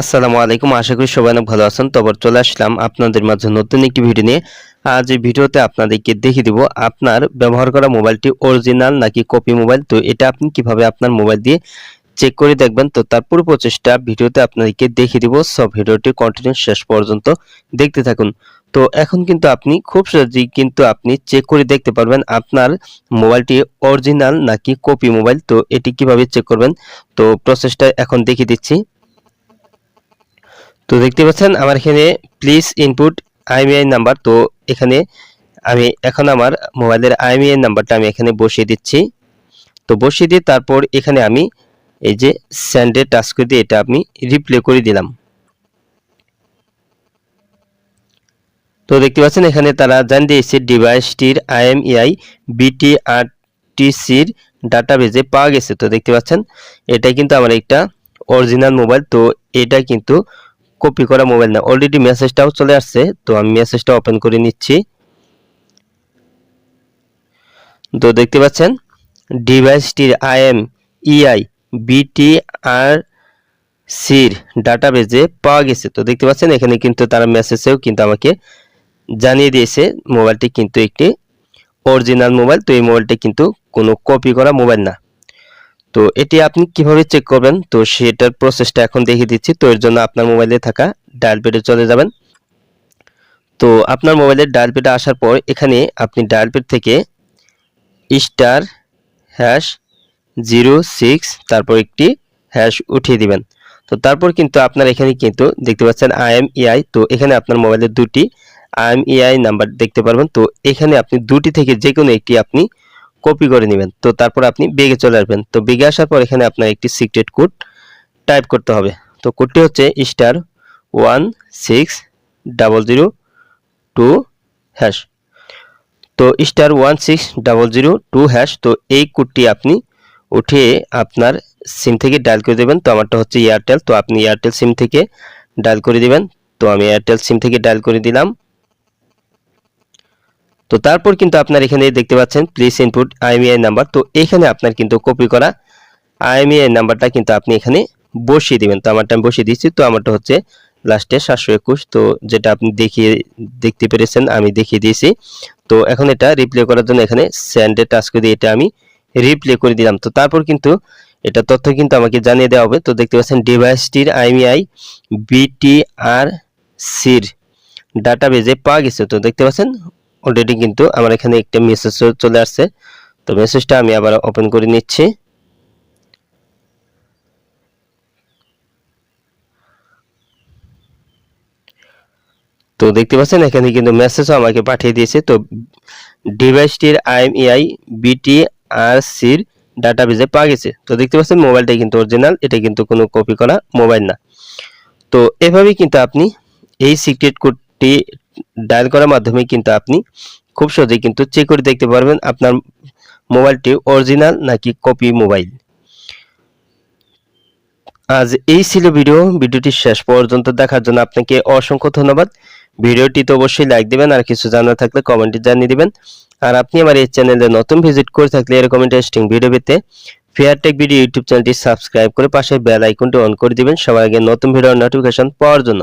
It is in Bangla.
আসসালামু আলাইকুম। আশা করি সবাই অনেক ভালো আছেন। তবে চলে আসলাম আপনাদের মাঝে নতুন একটি ভিডিও নিয়ে। আজ এই ভিডিওতে আপনাদেরকে দেখিয়ে দিব আপনার ব্যবহার করা মোবাইলটি অরিজিনাল নাকি কপি মোবাইল তো এটা আপনি কীভাবে আপনার মোবাইল দিয়ে চেক করে দেখবেন? তো তার পুরো প্রচেষ্টা ভিডিওতে আপনাদেরকে দেখিয়ে দিব। সব ভিডিওটি কন্টিনিউ শেষ পর্যন্ত দেখতে থাকুন। তো এখন কিন্তু আপনি খুব সহজেই কিন্তু আপনি চেক করে দেখতে পারবেন আপনার মোবাইলটি অরিজিনাল নাকি কপি মোবাইল তো এটি কীভাবে চেক করবেন? তো প্রসেসটা এখন দেখিয়ে দিচ্ছি। তো দেখতে পাচ্ছেন, আমার এখানে প্লিজ ইনপুট আইএমআই নাম্বার তো এখানে আমি এখন আমার মোবাইলের আইএমআই নাম্বারটা আমি এখানে বসিয়ে দিচ্ছি। তো বসিয়ে দিয়ে তারপর এখানে আমি এই যে স্যান্ডে টাচ করে দিয়ে এটা আমি রিপ্লে করে দিলাম। তো দেখতে পাচ্ছেন, এখানে তারা জান দিয়েছে ডিভাইসটির আইএমইআই বিটিআরটিসির ডাটাবেজে পাওয়া গেছে। তো দেখতে পাচ্ছেন এটা কিন্তু আমার একটা অরিজিনাল মোবাইল তো এটা কিন্তু কপি করা মোবাইল না। অলরেডি মেসেজটাও চলে আসছে, তো আমি মেসেজটা ওপেন করে নিচ্ছি। তো দেখতে পাচ্ছেন, ডিভাইসটির আইএম ইআই বিটিআর সির ডাটাবেজে পাওয়া গেছে। তো দেখতে পাচ্ছেন, এখানে কিন্তু তারা মেসেজেও কিন্তু আমাকে জানিয়ে দিয়েছে মোবাইলটি কিন্তু একটি অরিজিনাল মোবাইল তো এই মোবাইলটি কিন্তু কোনো কপি করা মোবাইল না। তো এটি আপনি কীভাবে চেক করবেন? তো সেটার প্রসেসটা এখন দেখিয়ে দিচ্ছি। তো এর জন্য আপনার মোবাইলে থাকা ডায়াল পেডে চলে যাবেন। তো আপনার মোবাইলের ডায়াল পেডে আসার পর এখানে আপনি ডায়াল পেড থেকে স্টার হ্যাশ জিরো সিক্স তারপর একটি হ্যাশ উঠিয়ে দিবেন। তো তারপর কিন্তু আপনার এখানে কিন্তু দেখতে পাচ্ছেন আইএমইআই তো এখানে আপনার মোবাইলে দুটি আইএমইআই নাম্বার দেখতে পারবেন। তো এখানে আপনি দুটি থেকে যে কোনো একটি আপনি কপি করে নেবেন। তো তারপর আপনি বেগে চলে আসবেন। তো বেগে আসার পর এখানে আপনার একটি সিক্রেট কোড টাইপ করতে হবে। তো কোডটি হচ্ছে star one six double zero two hash তো star one six double zero two hash তো এই কোডটি আপনি উঠিয়ে আপনার সিম থেকে ডায়াল করে দেবেন। তো আমারটা হচ্ছে এয়ারটেল তো আপনি এয়ারটেল সিম থেকে ডায়াল করে দিবেন। তো আমি এয়ারটেল সিম থেকে ডায়াল করে দিলাম। তো তারপর কিন্তু আপনার এখানে দেখতে পাচ্ছেন প্লিজ ইনপুট আইএমইআই নাম্বার তো এখানে আপনার কিন্তু কপি করা আইএমইআই নাম্বারটা কিন্তু আপনি এখানে বসিয়ে দিবেন। তো আমারটা আমি বসিয়ে দিচ্ছি। তো আমারটা হচ্ছে লাস্টে সাতশো একুশ। তো যেটা আপনি দেখিয়ে, দেখতে পেরেছেন, আমি দেখিয়ে দিয়েছি। তো এখন এটা রিপ্লে করার জন্য এখানে স্যান্ডে টাচ করে দিয়ে এটা আমি রিপ্লে করে দিলাম। তো তারপর কিন্তু এটা তথ্য কিন্তু আমাকে জানিয়ে দেওয়া হবে। তো দেখতে পাচ্ছেন ডিভাইসটির আইএমইআই বিটিআর সির ডাটাবেজে পাওয়া গেছে। তো দেখতে পাচ্ছেন অলরেডি কিন্তু আমার এখানে একটা মেসেজ চলে আসছে। তো মেসেজটা আমি আবার ওপেন করে নিচ্ছি। তো দেখতে পাচ্ছেন, এখানে কিন্তু মেসেজও আমাকে পাঠিয়ে দিয়েছে। তো ডিভাইসটির আইএমইআই বিটি আর বিটিআরসির ডাটাবেজে পাওয়া গেছে। তো দেখতে পাচ্ছেন মোবাইলটা কিন্তু অরিজিনাল এটা কিন্তু কোনো কপি করা মোবাইল না। তো এভাবেই কিন্তু আপনি এই সিক্রেট কোডটি ডায়াল করার মাধ্যমে কিন্তু আপনি খুব সহজেই কিন্তু চেক করে দেখতে পারবেন আপনার মোবাইলটি অরিজিনাল নাকি কপি মোবাইল আজ এই ছিল ভিডিও। ভিডিওটি শেষ পর্যন্ত দেখার জন্য আপনাকে অসংখ্য ধন্যবাদ। ভিডিওটি তো অবশ্যই লাইক দিবেন আর কিছু জানার থাকলে কমেন্টে জানিয়ে দিবেন। আর আপনি আমার এই চ্যানেলে নতুন ভিজিট করে থাকলে এরকম ইন্টারেস্টিং ভিডিও পেতে ফেয়ারটেক ভিডিও ইউটিউব চ্যানেলটি সাবস্ক্রাইব করে পাশে বেল আইকনটি অন করে দিবেন। সবার আগে নতুন ভিডিওর নোটিফিকেশন পাওয়ার জন্য।